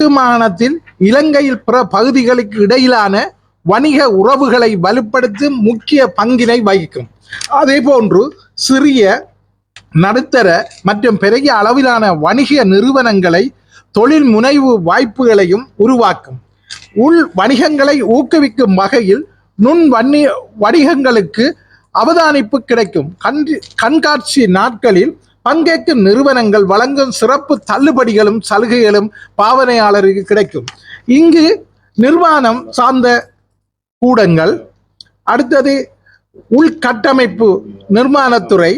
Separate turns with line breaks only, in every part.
கட்டுமானத்தில் இலங்கையில் பிற பகுதிகளுக்கு இடையிலான வணிக உறவுகளை வலுப்படுத்தும் முக்கிய பங்கினை வகிக்கும். அதே போன்று சிறிய நடுத்தர மற்றும் பெரிய அளவிலான வணிக நிறுவனங்களை தொழில் முனைவு வாய்ப்புகளையும் உருவாக்கும். உள் வணிகங்களை ஊக்குவிக்கும் வகையில் நுண் வன்னி வணிகங்களுக்கு அவதானிப்பு கிடைக்கும். கண் கண்காட்சி நாட்களில் பங்கேற்கும் நிறுவனங்கள் வழங்கும் சிறப்பு தள்ளுபடிகளும் சலுகைகளும் பாவனையாளருக்கு கிடைக்கும். இங்கு நிர்மாணம் சார்ந்த கூடங்கள் அடுத்தது உள்கட்டமைப்பு நிர்மாணத்துறை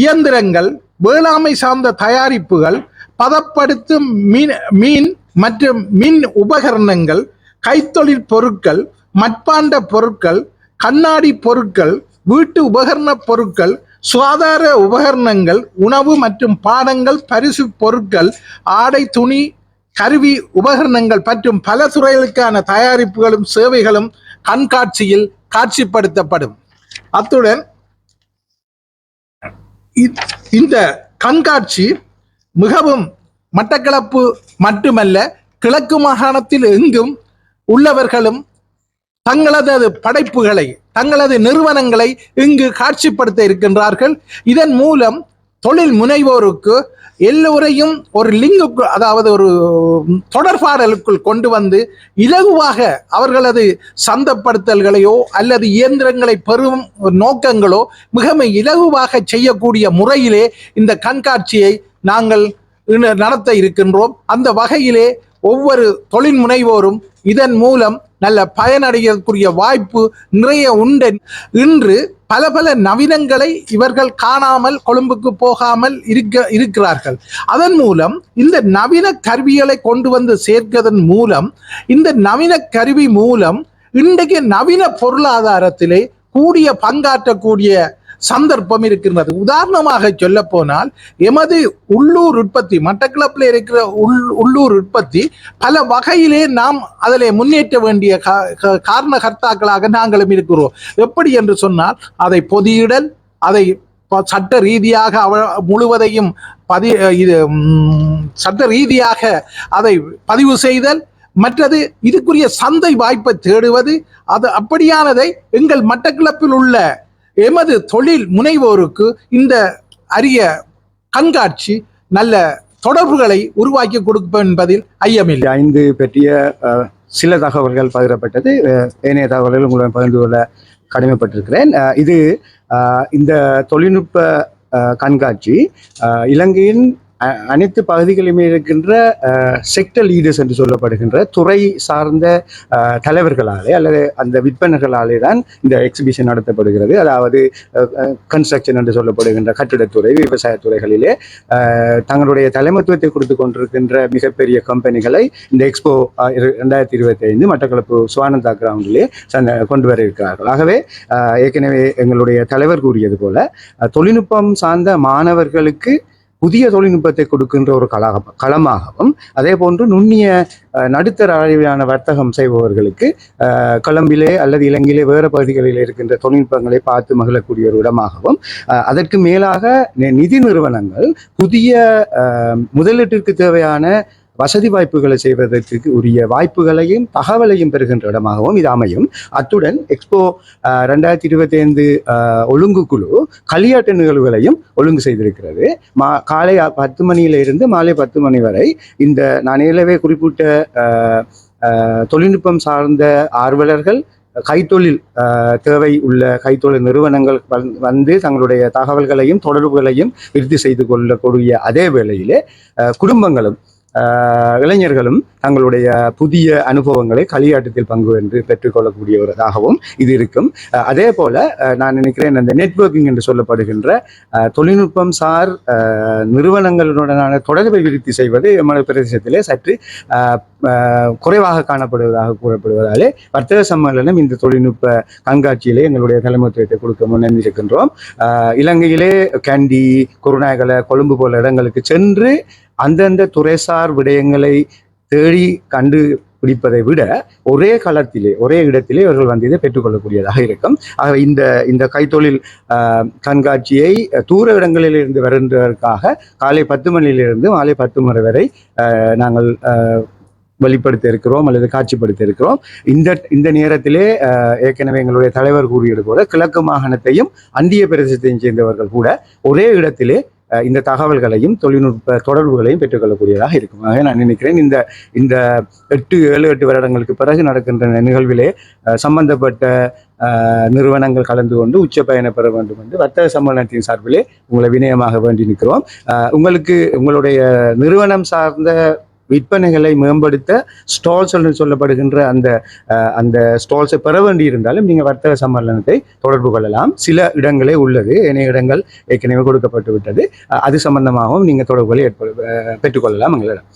இயந்திரங்கள் வேளாண்மை சார்ந்த தயாரிப்புகள் பதப்படுத்தும் மீன் மீன் மற்றும் மின் உபகரணங்கள் கைத்தொழில் பொருட்கள் மட்பாண்ட பொருட்கள் கண்ணாடி பொருட்கள் வீட்டு உபகரண பொருட்கள் சுகாதார உபகரணங்கள் உணவு மற்றும் பானங்கள் பரிசு பொருட்கள் ஆடை துணி கருவி உபகரணங்கள் மற்றும் பல துறைகளுக்கான தயாரிப்புகளும் சேவைகளும் கண்காட்சியில் காட்சிப்படுத்தப்படும். அத்துடன் இ- இந்த கண்காட்சி மிகவும் மட்டக்களப்பு மட்டுமல்ல கிழக்கு மாகாணத்தில் எங்கும் உள்ளவர்களும் தங்களது படைப்புகளை தங்களது நிறுவனங்களை இங்கு காட்சிப்படுத்த இருக்கின்றார்கள். இதன் மூலம் தொழில் முனைவோருக்கு எல்லோரையும் ஒரு லிங்குக்கு அதாவது ஒரு தொடர்பாடலுக்குள் கொண்டு வந்து இலகுவாக அவர்களது சந்தப்படுத்தல்களையோ அல்லது இயந்திரங்களை பெறும் நோக்கங்களோ மிக இலகுவாக செய்யக்கூடிய முறையிலே இந்த கண்காட்சியை நாங்கள் நடத்த இருக்கின்றோம். அந்த வகையிலே ஒவ்வொரு தொழில் முனைவோரும் இதன் மூலம் நல்ல பயனடையக்கூடிய வாய்ப்பு நிறைய உண்டு. இன்று பல பல நவீனங்களை இவர்கள் காணாமல் கொழும்புக்கு போகாமல் இருக்க இருக்கிறார்கள். அதன் மூலம் இந்த நவீன கருவிகளை கொண்டு வந்து சேர்க்கதன் மூலம் இந்த நவீன கருவி மூலம் இன்றைக்கு நவீன பொருளாதாரத்திலே கூடிய பங்காற்றக்கூடிய சந்தர்ப்பம் இருக்கின்றது. உதாரணமாக சொல்ல போனால் எமது உள்ளூர் உற்பத்தி மட்டக்கிளப்பில் இருக்கிற உள் உள்ளூர் உற்பத்தி பல வகையிலே நாம் அதில் முன்னேற்ற வேண்டிய காரணகர்த்தாக்களாக நாங்களும் இருக்கிறோம். எப்படி என்று சொன்னால் அதை பொதியிடல் அதை சட்ட ரீதியாக அவ முழுவதையும் பதி இது சட்ட ரீதியாக அதை பதிவு செய்தல் மற்றது இதுக்குரிய சந்தை வாய்ப்பை தேடுவது அது அப்படியானதை எங்கள் மட்டக்கிளப்பில் உள்ள எமது தொழில் முனைவோருக்கு இந்த அரிய கண்காட்சி நல்ல தொடர்புகளை உருவாக்கி கொடுக்கும் என்பதில் ஐயமில்லை
ஐந்து பற்றிய சில தகவல்கள் பகிரப்பட்டது. ஏனைய தகவல்கள் உங்களுடன் பகிர்ந்து கொள்ள கடமைப்பட்டிருக்கிறேன். இது இந்த தொழில்நுட்ப கண்காட்சி இலங்கையின் அனைத்து பகுதிகளிலுமே இருக்கின்ற செக்டர் லீடர்ஸ் என்று சொல்லப்படுகின்ற துறை சார்ந்த தலைவர்களாலே அல்லது அந்த விற்பனர்களாலே தான் இந்த எக்ஸிபிஷன் நடத்தப்படுகிறது. அதாவது கன்ஸ்ட்ரக்ஷன் என்று சொல்லப்படுகின்ற கட்டிடத்துறை விவசாய துறைகளிலே தங்களுடைய தலைமத்துவத்தை கொடுத்து கொண்டிருக்கின்ற மிகப்பெரிய கம்பெனிகளை இந்த எக்ஸ்போ ரெண்டாயிரத்தி இருபத்தி ஐந்து மட்டக்களப்பு சுவானந்தா கிரவுண்டிலே சந்த கொண்டு வர இருக்கிறார்கள். ஆகவே ஏற்கனவே எங்களுடைய தலைவர் கூறியது போல தொழில்நுட்பம் சார்ந்த மாணவர்களுக்கு புதிய தொழில்நுட்பத்தை கொடுக்கின்ற ஒரு கலகம் களமாகவும் அதே போன்று நுண்ணிய அஹ், நடுத்தர அளவிலான வர்த்தகம் செய்பவர்களுக்கு கொழம்பிலே அல்லது இலங்கையிலே வேறு பகுதிகளில் இருக்கின்ற தொழில்நுட்பங்களை பார்த்து மகிழக்கூடிய ஒரு இடமாகவும் அதற்கு மேலாக நி- நிதி நிறுவனங்கள் புதிய முதலீட்டிற்கு தேவையான வசதி வாய்ப்புகளை செய்வதற்கு உரிய வாய்ப்புகளையும் தகவலையும் பெறுகின்ற இடமாகவும் இது அமையும். அத்துடன் எக்ஸ்போ ரெண்டாயிரத்தி இருபத்தி ஐந்து ஒழுங்கு குழு களியாட்ட நிகழ்வுகளையும் ஒழுங்கு செய்திருக்கிறது. மா காலை பத்து மணியிலிருந்து மாலை பத்து மணி வரை இந்த நான் ஏற்கனவே குறிப்பிட்ட தொழில்நுட்பம் சார்ந்த ஆர்வலர்கள் கைத்தொழில் அஹ், தேவை உள்ள கைத்தொழில் நிறுவனங்கள் வந்- வந்து தங்களுடைய தகவல்களையும் தொடர்புகளையும் விருத்தி செய்து கொள்ளக்கூடிய அதே வேளையிலே அஹ், குடும்பங்களும் இளைஞர்களும் தங்களுடைய புதிய அனுபவங்களை களியாட்டத்தில் பங்கு என்று பெற்றுக்கொள்ளக்கூடியவராகவும் இது இருக்கும். அஹ், அதே போல நான் நினைக்கிறேன் அந்த நெட்வொர்க்கிங் என்று சொல்லப்படுகின்ற தொழில்நுட்பம் சார் நிறுவனங்களுடனான தொடர்பை விருத்தி செய்வது எமது பிரதேசத்திலே சற்று குறைவாக காணப்படுவதாக கூறப்படுவதாலே வர்த்தக சம்மேளனம் இந்த தொழில்நுட்ப கண்காட்சியிலே எங்களுடைய தலைமைத்துவத்தை கொடுக்க முன்னிருக்கின்றோம் அஹ், இலங்கையிலே கண்டி குருநாயகலை கொழும்பு போல இடங்களுக்கு சென்று அந்தந்த துறைசார் விடயங்களை தேடி கண்டு பிடிப்பதை விட ஒரே களத்திலே ஒரே இடத்திலே இவர்கள் வந்து இதை பெற்றுக்கொள்ளக்கூடியதாக இருக்கும். ஆகவே இந்த இந்த கைத்தொழில் கண்காட்சியை தூர இடங்களில் இருந்து வருகின்றதற்காக காலை பத்து மணியிலிருந்து மாலை பத்து மணி வரை நாங்கள் வெளிப்படுத்த இருக்கிறோம் அல்லது காட்சிப்படுத்த இருக்கிறோம் இந்த இந்த நேரத்திலே ஏற்கனவே எங்களுடைய தலைவர் கூறியது போல கிழக்கு மாகாணத்தையும் அந்திய பிரதேசத்தையும் சேர்ந்தவர்கள் கூட ஒரே இடத்திலே இந்த தகவல்களையும் தொழில்நுட்ப தொடர்புகளையும் பெற்றுக்கொள்ளக்கூடியதாக இருக்கும். ஆக நான் நினைக்கிறேன் இந்த இந்த எட்டு ஏழு எட்டு வருடங்களுக்கு பிறகு நடக்கின்ற நிகழ்விலே சம்பந்தப்பட்ட நிறுவனங்கள் கலந்து கொண்டு உச்ச பயணம் பெற வேண்டும் என்று வர்த்தக சம்மேளனத்தின் சார்பிலே உங்களை வினயமாக வேண்டி நிற்கிறோம். உங்களுக்கு உங்களுடைய நிறுவனம் சார்ந்த விற்பனைகளை மேம்படுத்த ஸ்டால்ஸ் என்று சொல்லப்படுகின்ற அந்த அஹ், அந்த ஸ்டால்ஸை பெற வேண்டி இருந்தாலும் நீங்கள் வர்த்தக சம்மேளனத்தை தொடர்பு கொள்ளலாம். சில இடங்களே உள்ளது. ஏனைய இடங்கள் ஏற்கனவே கொடுக்கப்பட்டு விட்டது. அஹ், அது சம்பந்தமாகவும் நீங்கள் தொடர்புகளை ஏற்ப அஹ், பெற்றுக்கொள்ளலாம். எங்களிடம்